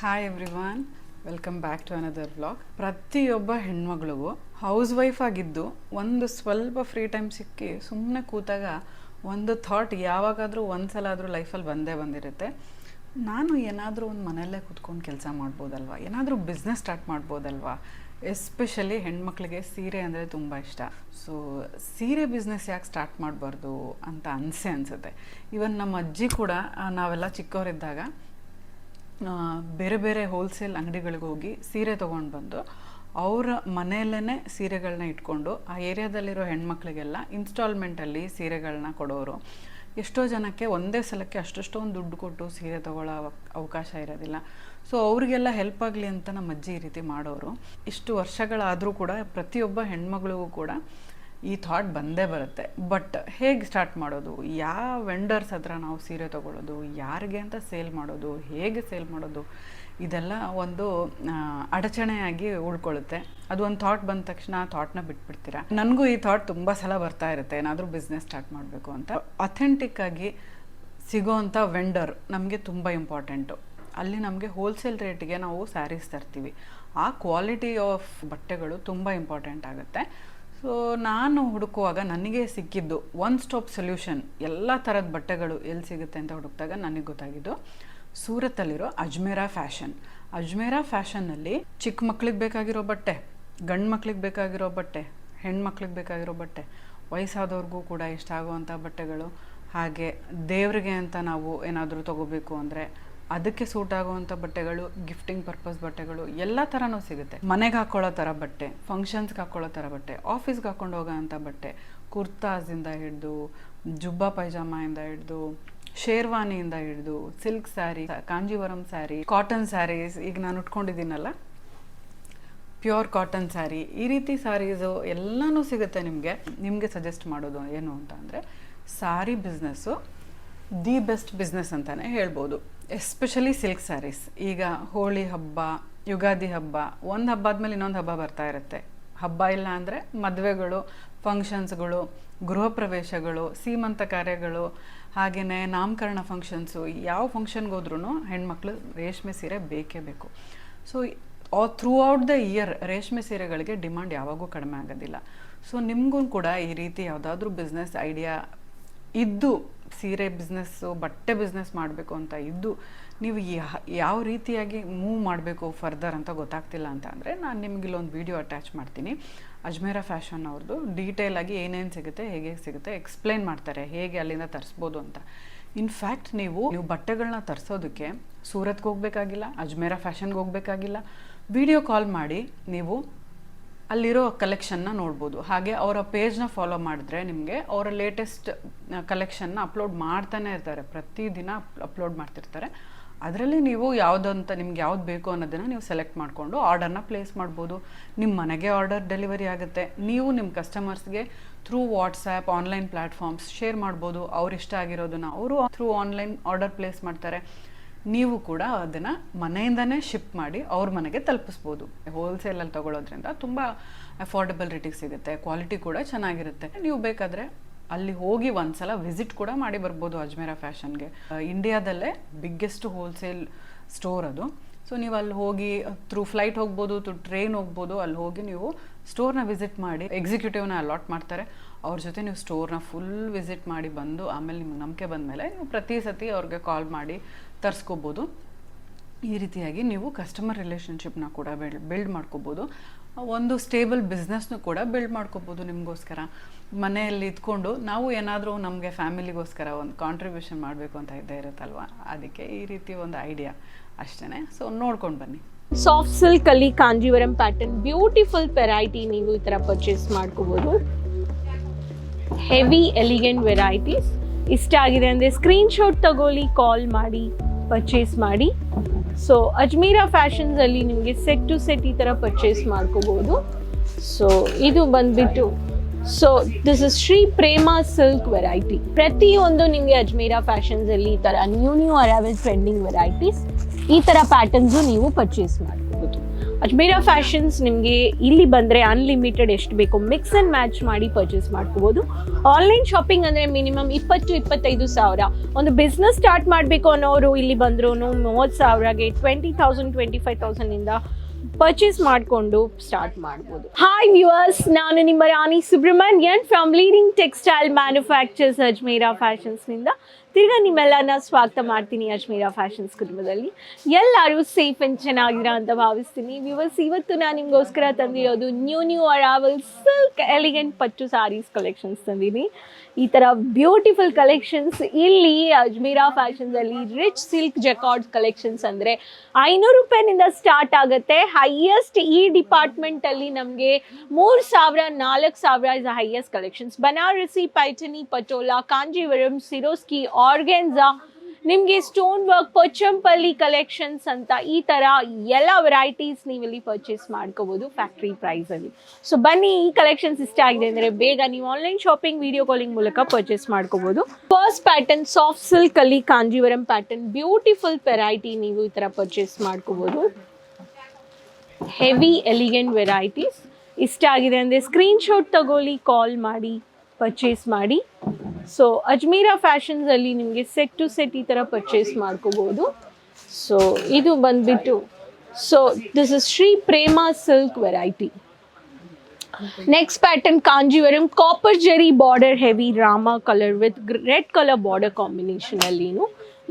Hi everyone welcome back to another blog ಪ್ರತಿಯೊಬ್ಬ ಹೆಣ್ಮಗಳಿಗೂ house wife ಆಗಿದ್ದು ಒಂದು ಸ್ವಲ್ಪ ಫ್ರೀ ಟೈಮ್ ಸಿಕ್ಕಿ ಸುಮ್ಮನೆ ಕೂತಾಗ ಒಂದು ಥಾಟ್ ಯಾವಾಗಾದರೂ ಒಂದು ಸಲ ಆದರೂ ಲೈಫಲ್ಲಿ ಬಂದೇ ಬಂದಿರುತ್ತೆ. ನಾನು ಏನಾದರೂ ಒಂದು ಮನೆಯಲ್ಲೇ ಕೂತ್ಕೊಂಡು ಕೆಲಸ ಮಾಡ್ಬೋದಲ್ವ? ಏನಾದರೂ ಬಿಸ್ನೆಸ್ ಸ್ಟಾರ್ಟ್ ಮಾಡ್ಬೋದಲ್ವಾ? ಎಸ್ಪೆಷಲಿ ಹೆಣ್ಮಕ್ಳಿಗೆ ಸೀರೆ ಅಂದರೆ ತುಂಬ ಇಷ್ಟ. ಸೊ ಸೀರೆ ಬಿಸ್ನೆಸ್ ಯಾಕೆ ಸ್ಟಾರ್ಟ್ ಮಾಡಬಾರ್ದು ಅಂತ ಅನಿಸೆ ಅನಿಸುತ್ತೆ. ಇವನ್ ನಮ್ಮ ಅಜ್ಜಿ ಕೂಡ, ನಾವೆಲ್ಲ ಚಿಕ್ಕವರಿದ್ದಾಗ ಬೇರೆ ಬೇರೆ ಹೋಲ್ಸೇಲ್ ಅಂಗಡಿಗಳಿಗೆ ಹೋಗಿ ಸೀರೆ ತೊಗೊಂಡು ಬಂದು ಅವರ ಮನೆಯಲ್ಲೇ ಸೀರೆಗಳನ್ನ ಇಟ್ಕೊಂಡು ಆ ಏರಿಯಾದಲ್ಲಿರೋ ಹೆಣ್ಮಕ್ಳಿಗೆಲ್ಲ ಇನ್ಸ್ಟಾಲ್ಮೆಂಟಲ್ಲಿ ಸೀರೆಗಳನ್ನ ಕೊಡೋರು. ಎಷ್ಟೋ ಜನಕ್ಕೆ ಒಂದೇ ಸಲಕ್ಕೆ ಅಷ್ಟಷ್ಟೊಂದು ದುಡ್ಡು ಕೊಟ್ಟು ಸೀರೆ ತೊಗೊಳ್ಳೋ ಅವ- ಅವಕಾಶ ಇರೋದಿಲ್ಲ. ಸೊ ಅವರಿಗೆಲ್ಲ ಹೆಲ್ಪ್ ಆಗಲಿ ಅಂತ ನಮ್ಮ ಅಜ್ಜಿ ಈ ರೀತಿ ಮಾಡೋರು. ಇಷ್ಟು ವರ್ಷಗಳಾದರೂ ಕೂಡ ಪ್ರತಿಯೊಬ್ಬ ಹೆಣ್ಮಗಳಿಗೂ ಕೂಡ ಈ ಥಾಟ್ ಬಂದೇ ಬರುತ್ತೆ. ಬಟ್ ಹೇಗೆ ಸ್ಟಾರ್ಟ್ ಮಾಡೋದು? ಯಾವ ವೆಂಡರ್ಸ್ ಹತ್ರ ನಾವು ಸೀರೆ ತೊಗೊಳ್ಳೋದು ಯಾರಿಗೆ ಅಂತ ಸೇಲ್ ಮಾಡೋದು? ಹೇಗೆ ಸೇಲ್ ಮಾಡೋದು? ಇದೆಲ್ಲ ಒಂದು ಅಡಚಣೆಯಾಗಿ ಉಳ್ಕೊಳ್ಳುತ್ತೆ ಅದು ಒಂದು ಥಾಟ್ ಬಂದ ತಕ್ಷಣ ಆ ಥಾಟ್ನ ಬಿಟ್ಬಿಡ್ತೀರಾ? ನನಗೂ ಈ ಥಾಟ್ ತುಂಬ ಸಲ ಬರ್ತಾ ಇರುತ್ತೆ. ಏನಾದರೂ ಬಿಸ್ನೆಸ್ ಸ್ಟಾರ್ಟ್ ಮಾಡಬೇಕು ಅಂತ. ಅಥೆಂಟಿಕ್ ಆಗಿ ಸಿಗೋವಂಥ ವೆಂಡರ್ ನಮಗೆ ತುಂಬ ಇಂಪಾರ್ಟೆಂಟು ಅಲ್ಲಿ ನಮಗೆ ಹೋಲ್ಸೇಲ್ ರೇಟಿಗೆ ನಾವು ಸ್ಯಾರೀಸ್ ತರ್ತೀವಿ. ಆ ಕ್ವಾಲಿಟಿ ಆಫ್ ಬಟ್ಟೆಗಳು ತುಂಬ ಇಂಪಾರ್ಟೆಂಟ್ ಆಗುತ್ತೆ. ಸೊ ನಾನು ಹುಡುಕುವಾಗ ನನಗೆ ಸಿಕ್ಕಿದ್ದು ಒನ್ ಸ್ಟಾಪ್ ಸೊಲ್ಯೂಷನ್ ಎಲ್ಲ ಥರದ ಬಟ್ಟೆಗಳು ಎಲ್ಲಿ ಸಿಗುತ್ತೆ ಅಂತ ಹುಡುಕಿದಾಗ ನನಗೆ ಗೊತ್ತಾಗಿದ್ದು ಸೂರತ್ತಲ್ಲಿರೋ ಅಜ್ಮೇರಾ ಫ್ಯಾಷನ್. ಅಜ್ಮೇರಾ ಫ್ಯಾಷನ್ನಲ್ಲಿ ಚಿಕ್ಕ ಮಕ್ಳಿಗೆ ಬೇಕಾಗಿರೋ ಬಟ್ಟೆ, ಗಂಡು ಮಕ್ಳಿಗೆ ಬೇಕಾಗಿರೋ ಬಟ್ಟೆ ಹೆಣ್ಮಕ್ಳಿಗೆ ಬೇಕಾಗಿರೋ ಬಟ್ಟೆ, ವಯಸ್ಸಾದವ್ರಿಗೂ ಕೂಡ ಇಷ್ಟ ಆಗುವಂಥ ಬಟ್ಟೆಗಳು. ಹಾಗೆ ದೇವರಿಗೆ ಅಂತ ನಾವು ಏನಾದರೂ ತಗೋಬೇಕು ಅಂದರೆ ಅದಕ್ಕೆ ಸೂಟ್ ಆಗುವಂಥ ಬಟ್ಟೆಗಳು ಗಿಫ್ಟಿಂಗ್ ಪರ್ಪಸ್ ಬಟ್ಟೆಗಳು, ಎಲ್ಲ ಥರನೂ ಸಿಗುತ್ತೆ. ಮನೆಗೆ ಹಾಕ್ಕೊಳ್ಳೋ ಥರ ಬಟ್ಟೆ ಫಂಕ್ಷನ್ಸ್ಗೆ ಹಾಕ್ಕೊಳ್ಳೋ ಥರ ಬಟ್ಟೆ ಆಫೀಸ್ಗೆ ಹಾಕೊಂಡು ಹೋಗೋ ಅಂಥ ಬಟ್ಟೆ ಕುರ್ತಾಸಿಂದ ಹಿಡಿದು, ಜುಬ್ಬಾ ಪೈಜಾಮಾಯಿಂದ ಹಿಡಿದು, ಶೇರ್ವಾನಿಯಿಂದ ಹಿಡಿದು ಸಿಲ್ಕ್ ಸ್ಯಾರಿ ಕಾಂಜೀವರಂ ಸ್ಯಾರಿ ಕಾಟನ್ ಸ್ಯಾರೀಸ್ ಈಗ ನಾನು ಉಟ್ಕೊಂಡಿದ್ದೀನಲ್ಲ? ಪ್ಯೂರ್ ಕಾಟನ್ ಸ್ಯಾರಿ ಈ ರೀತಿ ಸ್ಯಾರೀಸು ಎಲ್ಲನೂ ಸಿಗುತ್ತೆ ನಿಮಗೆ. ನಿಮಗೆ ಸಜೆಸ್ಟ್ ಮಾಡೋದು ಏನು ಅಂತ ಅಂದರೆ sari business the best business ಅಂತಲೇ ಹೇಳ್ಬೋದು. ಎಸ್ಪೆಷಲಿ ಸಿಲ್ಕ್ ಸ್ಯಾರೀಸ್ ಈಗ ಹೋಳಿ ಹಬ್ಬ, ಯುಗಾದಿ ಹಬ್ಬ, ಒಂದು ಹಬ್ಬ ಆದಮೇಲೆ ಇನ್ನೊಂದು ಹಬ್ಬ ಬರ್ತಾ ಇರುತ್ತೆ. ಹಬ್ಬ ಇಲ್ಲ ಅಂದರೆ ಮದುವೆಗಳು ಫಂಕ್ಷನ್ಸ್ಗಳು ಗೃಹ ಪ್ರವೇಶಗಳು ಸೀಮಂತ ಕಾರ್ಯಗಳು ಹಾಗೆಯೇ ನಾಮಕರಣ ಫಂಕ್ಷನ್ಸು ಯಾವ ಫಂಕ್ಷನ್ಗೋದ್ರೂ ಹೆಣ್ಮಕ್ಳು ರೇಷ್ಮೆ ಸೀರೆ ಬೇಕೇ ಬೇಕು. So throughout the year ರೇಷ್ಮೆ ಸೀರೆಗಳಿಗೆ ಡಿಮಾಂಡ್ ಯಾವಾಗೂ ಕಡಿಮೆ ಆಗೋದಿಲ್ಲ. ಸೊ ನಿಮಗೂ ಕೂಡ ಈ ರೀತಿ ಯಾವುದಾದ್ರೂ ಬಿಸ್ನೆಸ್ ಐಡಿಯಾ ಇದ್ದು ಸೀರೆ ಬಿಸ್ನೆಸ್ಸು, ಬಟ್ಟೆ ಬಿಸ್ನೆಸ್ ಮಾಡಬೇಕು ಅಂತ ಇದ್ದು ನೀವು ಯಾವ ರೀತಿಯಾಗಿ ಮೂವ್ ಮಾಡಬೇಕು ಫರ್ದರ್ ಅಂತ ಗೊತ್ತಾಗ್ತಿಲ್ಲ ಅಂತ ಅಂದರೆ ನಾನು ನಿಮ್ಗೆ ಇಲ್ಲೊಂದು ವೀಡಿಯೋ ಅಟ್ಯಾಚ್ ಮಾಡ್ತೀನಿ. ಅಜ್ಮೇರಾ ಫ್ಯಾಷನ್ ಅವ್ರದ್ದು ಡೀಟೇಲ್ ಆಗಿ ಏನೇನು ಸಿಗುತ್ತೆ, ಹೇಗೆ ಸಿಗುತ್ತೆ ಎಕ್ಸ್ಪ್ಲೈನ್ ಮಾಡ್ತಾರೆ, ಹೇಗೆ ಅಲ್ಲಿಂದ ತರಿಸ್ಬೋದು ಅಂತ. ಇನ್ಫ್ಯಾಕ್ಟ್ ನೀವು ನೀವು ಬಟ್ಟೆಗಳನ್ನ ತರಿಸೋದಕ್ಕೆ ಸೂರತ್ಗೆ ಹೋಗಬೇಕಾಗಿಲ್ಲ, ಅಜ್ಮೇರಾ ಫ್ಯಾಷನ್ಗೆ ಹೋಗಬೇಕಾಗಿಲ್ಲ. ವಿಡಿಯೋ ಕಾಲ್ ಮಾಡಿ, ನೀವು ಅಲ್ಲಿರೋ ಕಲೆಕ್ಷನ್ನ ನೋಡ್ಬೋದು. ಹಾಗೆ ಅವರ ಪೇಜ್ನ ಫಾಲೋ ಮಾಡಿದ್ರೆ ನಿಮಗೆ ಅವರ ಲೇಟೆಸ್ಟ್ ಕಲೆಕ್ಷನ್ನ ಅಪ್ಲೋಡ್ ಮಾಡ್ತಾನೆ ಇರ್ತಾರೆ. ಪ್ರತಿದಿನ ಅಪ್ಲೋಡ್ ಮಾಡ್ತಿರ್ತಾರೆ. ಅದರಲ್ಲಿ ನೀವು ಯಾವುದಂತ, ನಿಮ್ಗೆ ಯಾವ್ದು ಬೇಕು ಅನ್ನೋದನ್ನು ನೀವು ಸೆಲೆಕ್ಟ್ ಮಾಡಿಕೊಂಡು ಆರ್ಡರ್ನ ಪ್ಲೇಸ್ ಮಾಡ್ಬೋದು. ನಿಮ್ಮ ಮನೆಗೆ ಆರ್ಡರ್ ಡೆಲಿವರಿ ಆಗುತ್ತೆ. ನೀವು ನಿಮ್ಮ ಕಸ್ಟಮರ್ಸ್ಗೆ through WhatsApp online platforms share ಮಾಡ್ಬೋದು. ಅವ್ರು ಇಷ್ಟ ಆಗಿರೋದನ್ನ ಅವರು ಥ್ರೂ ಆನ್ಲೈನ್ ಆರ್ಡರ್ ಪ್ಲೇಸ್ ಮಾಡ್ತಾರೆ. ನೀವು ಕೂಡ ಅದನ್ನು ಮನೆಯಿಂದನೇ ಶಿಪ್ ಮಾಡಿ ಅವ್ರ ಮನೆಗೆ ತಲುಪಿಸ್ಬೋದು. ಹೋಲ್ಸೇಲಲ್ಲಿ ತಗೊಳ್ಳೋದ್ರಿಂದ ತುಂಬ ಅಫೋರ್ಡಬಲ್ ರೇಟಿಗೆ ಸಿಗುತ್ತೆ ಕ್ವಾಲಿಟಿ ಕೂಡ ಚೆನ್ನಾಗಿರುತ್ತೆ. ನೀವು ಬೇಕಾದರೆ ಅಲ್ಲಿ ಹೋಗಿ ಒಂದ್ಸಲ ವಿಸಿಟ್ ಕೂಡ ಮಾಡಿ ಬರ್ಬೋದು ಅಜ್ಮೇರಾ ಫ್ಯಾಷನ್ಗೆ ಇಂಡಿಯಾದಲ್ಲೇ ಬಿಗ್ಗೆಸ್ಟ್ ಹೋಲ್ಸೇಲ್ ಸ್ಟೋರ್ ಅದು. ಸೊ ನೀವು ಅಲ್ಲಿ ಹೋಗಿ ಥ್ರೂ ಫ್ಲೈಟ್ ಹೋಗ್ಬೋದು ಥ್ರೂ ಟ್ರೈನ್ ಹೋಗ್ಬೋದು, ಅಲ್ಲಿ ಹೋಗಿ ನೀವು ಸ್ಟೋರ್ನ ವಿಸಿಟ್ ಮಾಡಿ ಎಕ್ಸಿಕ್ಯೂಟಿವ್ನ ಅಲಾಟ್ ಮಾಡ್ತಾರೆ. ಅವ್ರ ಜೊತೆ ನೀವು ಸ್ಟೋರ್ನ ಫುಲ್ ವಿಸಿಟ್ ಮಾಡಿ ಬಂದು ಆಮೇಲೆ ನಿಮ್ಗೆ ನಂಬಿಕೆ ಬಂದಮೇಲೆ ನೀವು ಪ್ರತಿ ಸತಿ ಅವ್ರಿಗೆ ಕಾಲ್ ಮಾಡಿ ತರಿಸ್ಕೋಬೋದು. ಈ ರೀತಿಯಾಗಿ ನೀವು ಕಸ್ಟಮರ್ ರಿಲೇಷನ್ಶಿಪ್ನ ಕೂಡ ಬಿಲ್ಡ್ ಬಿಲ್ಡ್ ಮಾಡ್ಕೋಬೋದು. ಒಂದು ಸ್ಟೇಬಲ್ ಬಿಸ್ನೆಸ್ನು ಕೂಡ ಬಿಲ್ಡ್ ಮಾಡ್ಕೋಬೋದು ನಿಮಗೋಸ್ಕರ. ಮನೆಯಲ್ಲಿ ಇದ್ಕೊಂಡು ನಾವು ಏನಾದರೂ ನಮಗೆ ಫ್ಯಾಮಿಲಿಗೋಸ್ಕರ ಒಂದು ಕಾಂಟ್ರಿಬ್ಯೂಷನ್ ಮಾಡಬೇಕು ಅಂತ ಇದ್ದೇ ಇರುತ್ತಲ್ವ? ಅದಕ್ಕೆ ಈ ರೀತಿ ಒಂದು ಐಡಿಯಾ ಅಷ್ಟೇ ಸೊ ನೋಡ್ಕೊಂಡು ಬನ್ನಿ. ಸಾಫ್ಟ್ ಸಿಲ್ಕ್ ಅಲ್ಲಿ ಕಾಂಜೀವರಂ ಪ್ಯಾಟರ್ನ್ ಬ್ಯೂಟಿಫುಲ್ ವೆರೈಟಿ ನೀವು ಈ ಥರ ಪರ್ಚೇಸ್ ಮಾಡ್ಕೋಬಹುದು ಹೆವಿ ಎಲಿಗೆಂಟ್ ವೆರೈಟೀಸ್ ಇಷ್ಟ ಆಗಿದೆ ಅಂದರೆ ಸ್ಕ್ರೀನ್ಶಾಟ್ ತಗೊಳ್ಳಿ ಕಾಲ್ ಮಾಡಿ. ಪರ್ಚೇಸ್ ಮಾಡಿ. ಸೊ ಅಜ್ಮೀರಾ ಫ್ಯಾಷನ್ಸ್ ಅಲ್ಲಿ ನಿಮಗೆ ಸೆಟ್ ಟು ಸೆಟ್ ಈ ಥರ ಪರ್ಚೇಸ್ ಮಾಡ್ಕೋಬೋದು. ಸೊ ಇದು ಬಂದ್ಬಿಟ್ಟು so this is Shri Prema silk variety ಪ್ರತಿಯೊಂದು ನಿಮಗೆ ಅಜ್ಮೀರಾ ಫ್ಯಾಷನ್ಸ್ ಅಲ್ಲಿ ಈ ಥರ new new arrival trending varieties ಈ ಥರ ಪ್ಯಾಟರ್ನ್ಸು ನೀವು ಪರ್ಚೇಸ್ ಮಾಡ್ಕೋಬಹುದು ಅಜ್ಮೇರಾ ಫ್ಯಾಷನ್ಸ್ ನಿಮಗೆ ಇಲ್ಲಿ ಬಂದರೆ ಅನ್ಲಿಮಿಟೆಡ್ ಎಷ್ಟು ಬೇಕೋ ಮಿಕ್ಸ್ ಆ್ಯಂಡ್ ಮ್ಯಾಚ್ ಮಾಡಿ ಪರ್ಚೇಸ್ ಮಾಡ್ಕೋಬೋದು. ಆನ್ಲೈನ್ ಶಾಪಿಂಗ್ ಅಂದರೆ ಮಿನಿಮಮ್ ಇಪ್ಪತ್ತು, ಇಪ್ಪತ್ತೈದು ಸಾವಿರ. ಒಂದು ಬಿಸ್ನೆಸ್ ಸ್ಟಾರ್ಟ್ ಮಾಡಬೇಕು ಅನ್ನೋರು ಇಲ್ಲಿ ಬಂದ್ರೂ ಮೂವತ್ತು ಸಾವಿರಗೆ ಟ್ವೆಂಟಿ ತೌಸಂಡ್ ಟ್ವೆಂಟಿ ಫೈವ್ ತೌಸಂಡಿಂದ ಪರ್ಚೇಸ್ ಮಾಡಿಕೊಂಡು ಸ್ಟಾರ್ಟ್ ಮಾಡ್ಬೋದು. ಹಾಯ್ ವ್ಯೂವರ್ಸ್ ನಾನು ನಿಮ್ಮ Rani Subramanian from leading textile manufactures Ajmera ಫ್ಯಾಷನ್ಸ್ನಿಂದ ತಿರ್ಗಾ ನಿಮ್ಮೆಲ್ಲನ ಸ್ವಾಗತ ಮಾಡ್ತೀನಿ ಅಜ್ಮೀರ ಫ್ಯಾಷನ್ಸ್ ಕುಟುಂಬದಲ್ಲಿ. ಎಲ್ಲರೂ ಸೇಫ್ ಆ್ಯಂಡ್ ಚೆನ್ನಾಗಿರ ಅಂತ ಭಾವಿಸ್ತೀನಿ. ವ್ಯೂವರ್ಸ್ ಇವತ್ತು ನಾನು ನಿಮಗೋಸ್ಕರ ತಂದಿರೋದು new new arrival silk elegant pattu saris collections ತಂದೀನಿ ಈ ಥರ ಬ್ಯೂಟಿಫುಲ್ ಕಲೆಕ್ಷನ್ಸ್ ಇಲ್ಲಿ ಅಜ್ಮೀರ ಫ್ಯಾಷನ್ಸಲ್ಲಿ ರಿಚ್ ಸಿಲ್ಕ್ ಜೆಕಾರ್ಡ್ಸ್ ಕಲೆಕ್ಷನ್ಸ್ ಅಂದರೆ ಐನೂರು ರೂಪಾಯಿನಿಂದ ಸ್ಟಾರ್ಟ್ ಆಗುತ್ತೆ. ಹೈಯೆಸ್ಟ್ ಈ ಡಿಪಾರ್ಟ್ಮೆಂಟಲ್ಲಿ ನಮಗೆ ಮೂರು ಸಾವಿರ, ನಾಲ್ಕು ಸಾವಿರ is highest collections Banarasi Paithani Patola Kanjeevaram Swarovski organza ನಿಮಗೆ ಸ್ಟೋನ್ ವರ್ಕ್ ಪೊಚ್ಚಂಪಲ್ಲಿ ಕಲೆಕ್ಷನ್ಸ್ ಅಂತ ಈ ಥರ ಎಲ್ಲ ವೆರೈಟೀಸ್ ನೀವಿಲ್ಲಿ ಪರ್ಚೇಸ್ ಮಾಡ್ಕೋಬೋದು ಫ್ಯಾಕ್ಟ್ರಿ ಪ್ರೈಸಲ್ಲಿ ಸೊ ಬನ್ನಿ, ಈ ಕಲೆಕ್ಷನ್ಸ್ ಇಷ್ಟ ಆಗಿದೆ ಅಂದರೆ ಬೇಗ ನೀವು ಆನ್ಲೈನ್ ಶಾಪಿಂಗ್ ವಿಡಿಯೋ ಕಾಲಿಂಗ್ ಮೂಲಕ ಪರ್ಚೇಸ್ ಮಾಡ್ಕೋಬೋದು. ಫಸ್ಟ್ ಪ್ಯಾಟರ್ನ್ ಸಾಫ್ಟ್ ಸಿಲ್ಕ್ ಅಲ್ಲಿ ಕಾಂಜೀವರಂ ಪ್ಯಾಟರ್ನ್ ಬ್ಯೂಟಿಫುಲ್ ವೆರೈಟಿ ನೀವು ಈ ಥರ ಪರ್ಚೇಸ್ ಮಾಡ್ಕೋಬೋದು. ಹೆವಿ ಎಲಿಗೆಂಟ್ ವೆರೈಟೀಸ್ ಇಷ್ಟ ಆಗಿದೆ ಅಂದರೆ ಸ್ಕ್ರೀನ್ಶಾಟ್ ತಗೊಳ್ಳಿ ಕಾಲ್ ಮಾಡಿ. ಪರ್ಚೇಸ್ ಮಾಡಿ. ಸೊ ಅಜ್ಮೀರಾ ಫ್ಯಾಷನ್ಸಲ್ಲಿ ನಿಮಗೆ ಸೆಟ್ ಟು ಸೆಟ್ ಈ ಥರ ಪರ್ಚೇಸ್ ಮಾಡ್ಕೋಬೋದು. ಸೊ ಇದು ಬಂದ್ಬಿಟ್ಟು so this is Shri Prema silk variety next pattern Kanjeevaram copper zari border heavy Rama colour with red colour border combination ಅಲ್ಲಿನು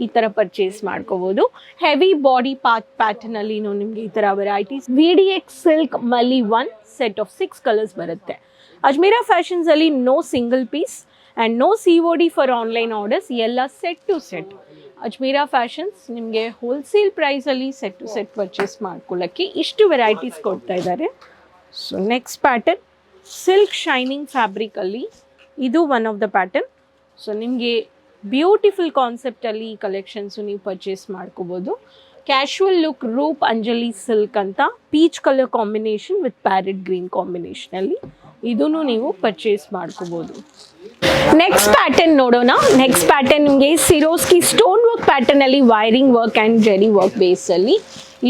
ಈ ಥರ ಪರ್ಚೇಸ್ ಮಾಡ್ಕೋಬೋದು. ಹೆವಿ ಬಾಡಿ ಪಾತ್ ಪ್ಯಾಟರ್ನ್ ಅಲ್ಲಿನೂ ನಿಮಗೆ ಈ ಥರ varieties V D X silk ಮಲ್ಲಿ one set of six colours ಬರುತ್ತೆ. Ajmera ಫ್ಯಾಷನ್ಸಲ್ಲಿ no single piece and no C O D for online orders ಎಲ್ಲ set to set Ajmera Fashions ನಿಮಗೆ wholesale ಪ್ರೈಸಲ್ಲಿ set to set purchase ಮಾಡ್ಕೊಳ್ಳೋಕ್ಕೆ ಇಷ್ಟು varieties ಕೊಡ್ತಾ ಇದ್ದಾರೆ. So next pattern silk shining ಫ್ಯಾಬ್ರಿಕಲ್ಲಿ ಇದು one of the pattern so ನಿಮಗೆ beautiful ಕಾನ್ಸೆಪ್ಟಲ್ಲಿ ಈ ಕಲೆಕ್ಷನ್ಸು ನೀವು ಪರ್ಚೇಸ್ ಮಾಡ್ಕೋಬೋದು. Casual look Roop Anjali silk ಅಂತ peach colour combination with parrot green ಕಾಂಬಿನೇಷನಲ್ಲಿ ಇದನ್ನು ನೀವು ಪರ್ಚೇಸ್ ಮಾಡ್ಕೋಬೋದು. ನೆಕ್ಸ್ಟ್ ಪ್ಯಾಟರ್ನ್ ನೋಡೋಣ. ನೆಕ್ಸ್ಟ್ ಪ್ಯಾಟರ್ನ್ ನಿಮಗೆ Swarovski stone work ಪ್ಯಾಟರ್ನಲ್ಲಿ wiring work and zari work ಬೇಸಲ್ಲಿ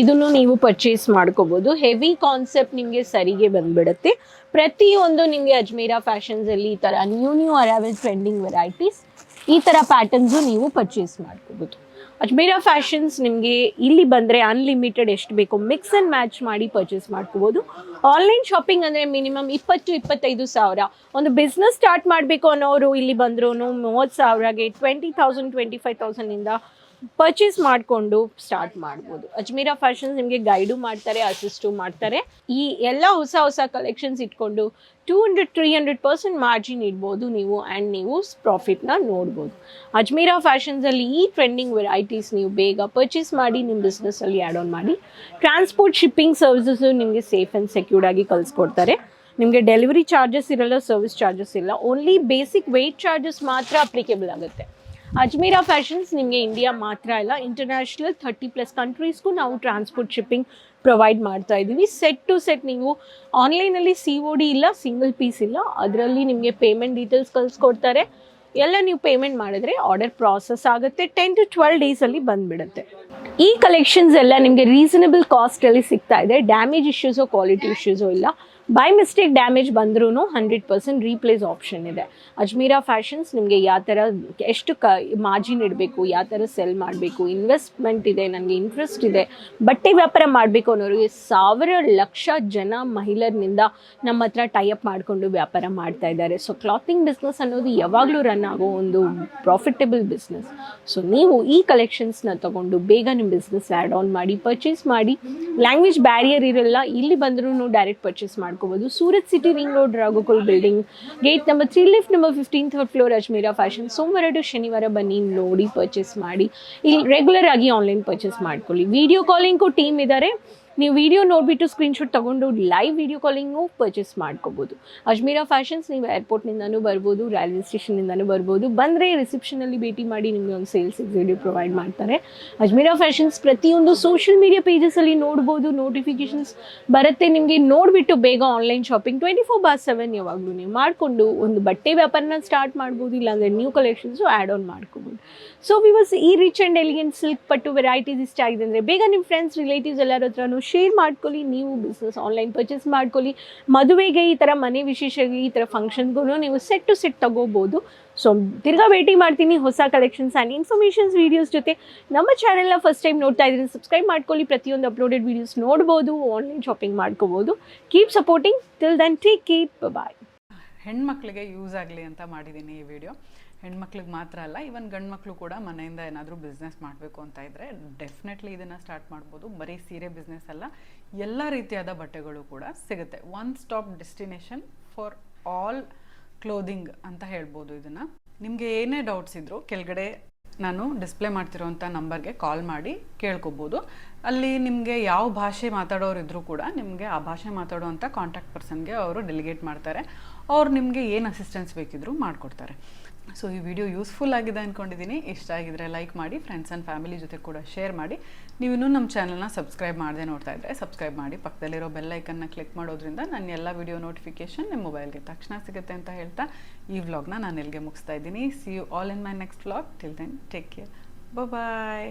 ಇದನ್ನು ನೀವು ಪರ್ಚೇಸ್ ಮಾಡ್ಕೋಬೋದು. ಹೆವಿ ಕಾನ್ಸೆಪ್ಟ್ ನಿಮಗೆ ಸರಿಗೆ ಬಂದ್ಬಿಡುತ್ತೆ. ಪ್ರತಿಯೊಂದು ನಿಮಗೆ ಫ್ಯಾಷನ್ಸ್ ಫ್ಯಾಷನ್ಸಲ್ಲಿ ಈ ಥರ new new arrival trending varieties ಈ ಥರ ಪ್ಯಾಟರ್ನ್ಸು ನೀವು ಪರ್ಚೇಸ್ ಮಾಡ್ಕೋಬೋದು. ಅಜ್ಮೇರಾ ಫ್ಯಾಷನ್ಸ್ ನಿಮಗೆ ಇಲ್ಲಿ ಬಂದರೆ ಅನ್ಲಿಮಿಟೆಡ್ ಎಷ್ಟು ಬೇಕೋ ಮಿಕ್ಸ್ ಆ್ಯಂಡ್ ಮ್ಯಾಚ್ ಮಾಡಿ ಪರ್ಚೇಸ್ ಮಾಡ್ಕೋಬೋದು. ಆನ್ಲೈನ್ ಶಾಪಿಂಗ್ ಅಂದರೆ ಮಿನಿಮಮ್ ಇಪ್ಪತ್ತು, ಇಪ್ಪತ್ತೈದು ಸಾವಿರ. ಒಂದು ಬಿಸ್ನೆಸ್ ಸ್ಟಾರ್ಟ್ ಮಾಡಬೇಕು ಅನ್ನೋರು ಇಲ್ಲಿ ಬಂದ್ರು ಮೂವತ್ತು ಸಾವಿರಗೆ ಟ್ವೆಂಟಿ ತೌಸಂಡ್ ಟ್ವೆಂಟಿ ಫೈವ್ ತೌಸಂಡಿಂದ ಪರ್ಚೇಸ್ ಮಾಡಿಕೊಂಡು ಸ್ಟಾರ್ಟ್ ಮಾಡ್ಬೋದು. ಅಜ್ಮೀರಾ ಫ್ಯಾಷನ್ಸ್ ನಿಮಗೆ ಗೈಡು ಮಾಡ್ತಾರೆ ಅಸಿಸ್ಟು ಮಾಡ್ತಾರೆ. ಈ ಎಲ್ಲ ಹೊಸ ಹೊಸ ಕಲೆಕ್ಷನ್ಸ್ ಇಟ್ಕೊಂಡು two hundred three hundred percent margin ಇಡ್ಬೋದು ನೀವು ಆ್ಯಂಡ್ ನೀವು ಪ್ರಾಫಿಟ್ನ ನೋಡ್ಬೋದು. ಅಜ್ಮೀರಾ ಫ್ಯಾಷನ್ಸಲ್ಲಿ ಈ ಟ್ರೆಂಡಿಂಗ್ ವೆರೈಟೀಸ್ ನೀವು ಬೇಗ ಪರ್ಚೇಸ್ ಮಾಡಿ ನಿಮ್ಮ ಬಿಸ್ನೆಸ್ಸಲ್ಲಿ ಆ್ಯಡ್ ಆನ್ ಮಾಡಿ ಟ್ರಾನ್ಸ್ಪೋರ್ಟ್ ಶಿಪ್ಪಿಂಗ್ ಸರ್ವಿಸಸ್ಸು ನಿಮಗೆ ಸೇಫ್ ಆ್ಯಂಡ್ ಸೆಕ್ಯೂರ್ಡ್ ಆಗಿ ಕಳಿಸ್ಕೊಡ್ತಾರೆ. ನಿಮಗೆ ಡೆಲಿವರಿ ಚಾರ್ಜಸ್ ಇರಲ್ಲ ಸರ್ವಿಸ್ ಚಾರ್ಜಸ್ ಇಲ್ಲ ಓನ್ಲಿ ಬೇಸಿಕ್ ವೆಯ್ಟ್ ಚಾರ್ಜಸ್ ಮಾತ್ರ ಅಪ್ಲಿಕೇಬಲ್ ಆಗುತ್ತೆ. ಅಜ್ಮೀರಾ ಫ್ಯಾಷನ್ಸ್ ನಿಮಗೆ ಇಂಡಿಯಾ ಮಾತ್ರ ಇಲ್ಲ ಇಂಟರ್ನ್ಯಾಷನಲ್ ಥರ್ಟಿ ಪ್ಲಸ್ ಕಂಟ್ರೀಸ್ಗೂ ನಾವು ಟ್ರಾನ್ಸ್ಪೋರ್ಟ್ ಶಿಪ್ಪಿಂಗ್ ಪ್ರೊವೈಡ್ ಮಾಡ್ತಾ ಇದ್ದೀವಿ. ಸೆಟ್ ಟು ಸೆಟ್ ನೀವು ಆನ್ಲೈನಲ್ಲಿ ಸಿ ಒ ಡಿ ಇಲ್ಲ ಸಿಂಗಲ್ ಪೀಸ್ ಇಲ್ಲ. ಅದರಲ್ಲಿ ನಿಮಗೆ ಪೇಮೆಂಟ್ ಡೀಟೇಲ್ಸ್ ಕಳಿಸ್ಕೊಡ್ತಾರೆ. ಎಲ್ಲ ನೀವು ಪೇಮೆಂಟ್ ಮಾಡಿದ್ರೆ ಆರ್ಡರ್ ಪ್ರಾಸೆಸ್ ಆಗುತ್ತೆ. ಟೆನ್ ಟು ಟ್ವೆಲ್ ಡೇಸಲ್ಲಿ ಬಂದುಬಿಡುತ್ತೆ. ಈ ಕಲೆಕ್ಷನ್ಸ್ ಎಲ್ಲ ನಿಮಗೆ ರೀಸನಬಲ್ ಕಾಸ್ಟಲ್ಲಿ ಸಿಗ್ತಾ ಇದೆ. ಡ್ಯಾಮೇಜ್ ಇಶ್ಯೂಸೋ ಕ್ವಾಲಿಟಿ ಇಶ್ಯೂಸೋ ಇಲ್ಲ. ಬೈ ಮಿಸ್ಟೇಕ್ ಡ್ಯಾಮೇಜ್ ಬಂದ್ರೂ ಹಂಡ್ರೆಡ್ ಪರ್ಸೆಂಟ್ ರೀಪ್ಲೇಸ್ ಆಪ್ಷನ್ ಇದೆ. ಅಜ್ಮೀರಾ ಫ್ಯಾಷನ್ಸ್ ನಿಮಗೆ ಯಾವ ಥರ, ಎಷ್ಟು ಕ ಮಾರ್ಜಿನ್ ಇಡಬೇಕು, ಯಾವ ಥರ ಸೆಲ್ ಮಾಡಬೇಕು ಇನ್ವೆಸ್ಟ್ಮೆಂಟ್ ಇದೆ, ನನಗೆ ಇಂಟ್ರೆಸ್ಟ್ ಇದೆ. ಬಟ್ಟೆ ವ್ಯಾಪಾರ ಮಾಡಬೇಕು ಅನ್ನೋರಿಗೆ ಸಾವಿರ ಲಕ್ಷ ಜನ ಮಹಿಳೆಯರಿಂದ ನಮ್ಮ ಹತ್ರ ಟೈಅಪ್ ಮಾಡಿಕೊಂಡು ವ್ಯಾಪಾರ ಮಾಡ್ತಾ ಇದ್ದಾರೆ. ಸೊ ಕ್ಲಾತಿಂಗ್ ಬಿಸ್ನೆಸ್ ಅನ್ನೋದು ಯಾವಾಗಲೂ ರನ್ ಆಗೋ ಒಂದು ಪ್ರಾಫಿಟೇಬಲ್ ಬಿಸ್ನೆಸ್ ಸೊ ನೀವು ಈ ಕಲೆಕ್ಷನ್ಸ್ನ ತಗೊಂಡು ಬೇಗ ನಿಮ್ಮ ಬಿಸ್ನೆಸ್ ಆ್ಯಡ್ ಆನ್ ಮಾಡಿ ಪರ್ಚೇಸ್ ಮಾಡಿ ಲ್ಯಾಂಗ್ವೇಜ್ ಬ್ಯಾರಿಯರ್ ಇರಲ್ಲ, ಇಲ್ಲಿ ಬಂದರೂ ಡೈರೆಕ್ಟ್ ಪರ್ಚೇಸ್ ಮಾಡ್ಕೋಬೋದು. Surat city ring road Raghukul building gate number three lift number fifteen third floor Ajmera Fashion ಸೋಮವಾರ ಟು ಶನಿವಾರ ಬನ್ನಿ ನೋಡಿ ಪರ್ಚೇಸ್ ಮಾಡಿ. ಇಲ್ಲಿ ರೆಗ್ಯುಲರ್ ಆಗಿ ಆನ್ಲೈನ್ ಪರ್ಚೇಸ್ ಮಾಡ್ಕೊಳ್ಳಿ. ವಿಡಿಯೋ ಕಾಲಿಂಗು ಟೀಮ್ ಇದ್ದಾರೆ ನೀವು ವಿಡಿಯೋ ನೋಡಿಬಿಟ್ಟು ಸ್ಕ್ರೀನ್ಶಾಟ್ ತೊಗೊಂಡು ಲೈವ್ ವಿಡಿಯೋ ಕಾಲಿಂಗು ಪರ್ಚೇಸ್ ಮಾಡ್ಕೋಬೋದು. ಅಜ್ಮೀರಾ ಫ್ಯಾಷನ್ಸ್ ನೀವು ಏರ್ಪೋರ್ಟ್ನಿಂದನೂ ಬರ್ಬೋದು ರೈಲ್ವೆ ಸ್ಟೇಷನ್ನಿಂದನೂ ಬರ್ಬೋದು. ಬಂದರೆ ರಿಸೆಪ್ಷನಲ್ಲಿ ಭೇಟಿ ಮಾಡಿ ನಿಮಗೆ ಒಂದು ಸೇಲ್ಸ್ ಎಕ್ಸಿಕ್ಯೂಟಿವ್ ಪ್ರೊವೈಡ್ ಮಾಡ್ತಾರೆ. ಅಜ್ಮೀರಾ ಫ್ಯಾಷನ್ಸ್ ಪ್ರತಿಯೊಂದು ಸೋಷಿಯಲ್ ಮೀಡಿಯಾ ಪೇಜಸಲ್ಲಿ ನೋಡ್ಬೋದು ನೋಟಿಫಿಕೇಷನ್ಸ್ ಬರುತ್ತೆ. ನಿಮಗೆ ನೋಡಿಬಿಟ್ಟು ಬೇಗ online shopping twenty four by seven ಯಾವಾಗಲೂ ನೀವು ಮಾಡಿಕೊಂಡು ಒಂದು ಬಟ್ಟೆ ವ್ಯಾಪಾರನ ಸ್ಟಾರ್ಟ್ ಮಾಡ್ಬೋದು, ಇಲ್ಲಾಂದರೆ ನ್ಯೂ ಕಲೆಕ್ಷನ್ಸು ಆ್ಯಡ್ ಆನ್ ಮಾಡ್ಕೋಬೋದು. ಸೊ ವಿವಸ್ ಈ rich and elegant silk pattu varieties ಇಷ್ಟ ಆಗಿದೆ ಅಂದರೆ ಬೇಗ ನಿಮ್ಮ ಫ್ರೆಂಡ್ಸ್ ರಿಲೇಟಿವ್ಸ್ ಎಲ್ಲರ ಹತ್ರನೂ ಶೇರ್ ಮಾಡ್ಕೊಳ್ಳಿ, ನೀವು ಬಿಸ್ನೆಸ್ ಆನ್ಲೈನ್ ಪರ್ಚೇಸ್ ಮಾಡ್ಕೊಳ್ಳಿ. ಮದುವೆಗೆ ಈ ಥರ ಮನೆ ವಿಶೇಷಗೆ ಈ ಥರ ಫಂಕ್ಷನ್ಗೂ ನೀವು ಸೆಟ್ ಟು ಸೆಟ್ ತಗೋಬೋದು. ಸೊ ತಿರ್ಗಾ ಭೇಟಿ ಮಾಡ್ತೀನಿ ಹೊಸ ಕಲೆಕ್ಷನ್ಸ್ ಆ್ಯಂಡ್ ಇನ್ಫಾರ್ಮೇಷನ್ಸ್ ವೀಡಿಯೋಸ್ ಜೊತೆ. ನಮ್ಮ ಚಾನೆಲ್ನ ಫಸ್ಟ್ ಟೈಮ್ ನೋಡ್ತಾ ಇದ್ದೀನಿ ಸಬ್ಸ್ಕ್ರೈಬ್ ಮಾಡ್ಕೊಳ್ಳಿ. ಪ್ರತಿಯೊಂದು ಅಪ್ಲೋಡೆಡ್ ವೀಡಿಯೋಸ್ ನೋಡ್ಬೋದು ಆನ್ಲೈನ್ ಶಾಪಿಂಗ್ ಮಾಡ್ಕೋಬೋದು. Keep supporting till then take keep bye ಹೆಣ್ಮಕ್ಳಿಗೆ ಯೂಸ್ ಆಗಲಿ ಅಂತ ಮಾಡಿದ್ದೀನಿ ಈ ವಿಡಿಯೋ ಹೆಣ್ಮಕ್ಳಿಗೆ ಮಾತ್ರ ಅಲ್ಲ ಈವನ್ ಗಂಡು ಮಕ್ಕಳು ಕೂಡ ಮನೆಯಿಂದ ಏನಾದರೂ ಬಿಸ್ನೆಸ್ ಮಾಡಬೇಕು ಅಂತ ಇದ್ದರೆ ಡೆಫಿನೆಟ್ಲಿ ಇದನ್ನು ಸ್ಟಾರ್ಟ್ ಮಾಡ್ಬೋದು. ಬರೀ ಸೀರೆ ಬಿಸ್ನೆಸ್ ಅಲ್ಲ, ಎಲ್ಲ ರೀತಿಯಾದ ಬಟ್ಟೆಗಳು ಕೂಡ ಸಿಗುತ್ತೆ. One stop destination for all clothing ಅಂತ ಹೇಳ್ಬೋದು ಇದನ್ನು. ನಿಮಗೆ ಏನೇ ಡೌಟ್ಸ್ ಇದ್ದರೂ ಕೆಳಗಡೆ ನಾನು ಡಿಸ್ಪ್ಲೇ ಮಾಡ್ತಿರೋಂಥ ನಂಬರ್ಗೆ ಕಾಲ್ ಮಾಡಿ ಕೇಳ್ಕೊಬೋದು. ಅಲ್ಲಿ ನಿಮಗೆ ಯಾವ ಭಾಷೆ ಮಾತಾಡೋರು ಇದ್ದರೂ ಕೂಡ ನಿಮಗೆ ಆ ಭಾಷೆ ಮಾತಾಡೋವಂಥ ಕಾಂಟ್ಯಾಕ್ಟ್ ಪರ್ಸನ್ಗೆ ಅವರು ಡೆಲಿಗೇಟ್ ಮಾಡ್ತಾರೆ. ಅವ್ರು ನಿಮಗೆ ಏನು ಅಸಿಸ್ಟೆನ್ಸ್ ಬೇಕಿದ್ದರೂ ಮಾಡಿಕೊಡ್ತಾರೆ. ಸೊ ಈ ವಿಡಿಯೋ ಯೂಸ್ಫುಲ್ ಆಗಿದೆ ಅಂದ್ಕೊಂಡಿದ್ದೀನಿ ಇಷ್ಟ ಆಗಿದ್ರೆ ಲೈಕ್ ಮಾಡಿ ಫ್ರೆಂಡ್ಸ್ ಆ್ಯಂಡ್ ಫ್ಯಾಮಿಲಿ ಜೊತೆ ಕೂಡ ಶೇರ್ ಮಾಡಿ. ನೀವು ಇನ್ನೂ ನಮ್ಮ ಚಾನಲ್ನ ಸಬ್ಸ್ಕ್ರೈಬ್ ಮಾಡದೆ ನೋಡ್ತಾ ಇದ್ದರೆ ಸಬ್ಸ್ಕ್ರೈಬ್ ಮಾಡಿ. ಪಕ್ಕದಲ್ಲಿರೋ ಬೆಲ್ ಐಕನ್ನ ಕ್ಲಿಕ್ ಮಾಡೋದ್ರಿಂದ ನನ್ನ ಎಲ್ಲ ವಿಡಿಯೋ ನೋಟಿಫಿಕೇಶನ್ ನಿಮ್ಮ ಮೊಬೈಲ್ಗೆ ತಕ್ಷಣ ಸಿಗುತ್ತೆ ಅಂತ ಹೇಳ್ತಾ ಈ ವ್ಲಾಗ್ನ ನಾನು ಎಲ್ಲಿಗೆ ಮುಗಿಸ್ತಾ ಇದ್ದೀನಿ. See you all in my next vlog till then take care bye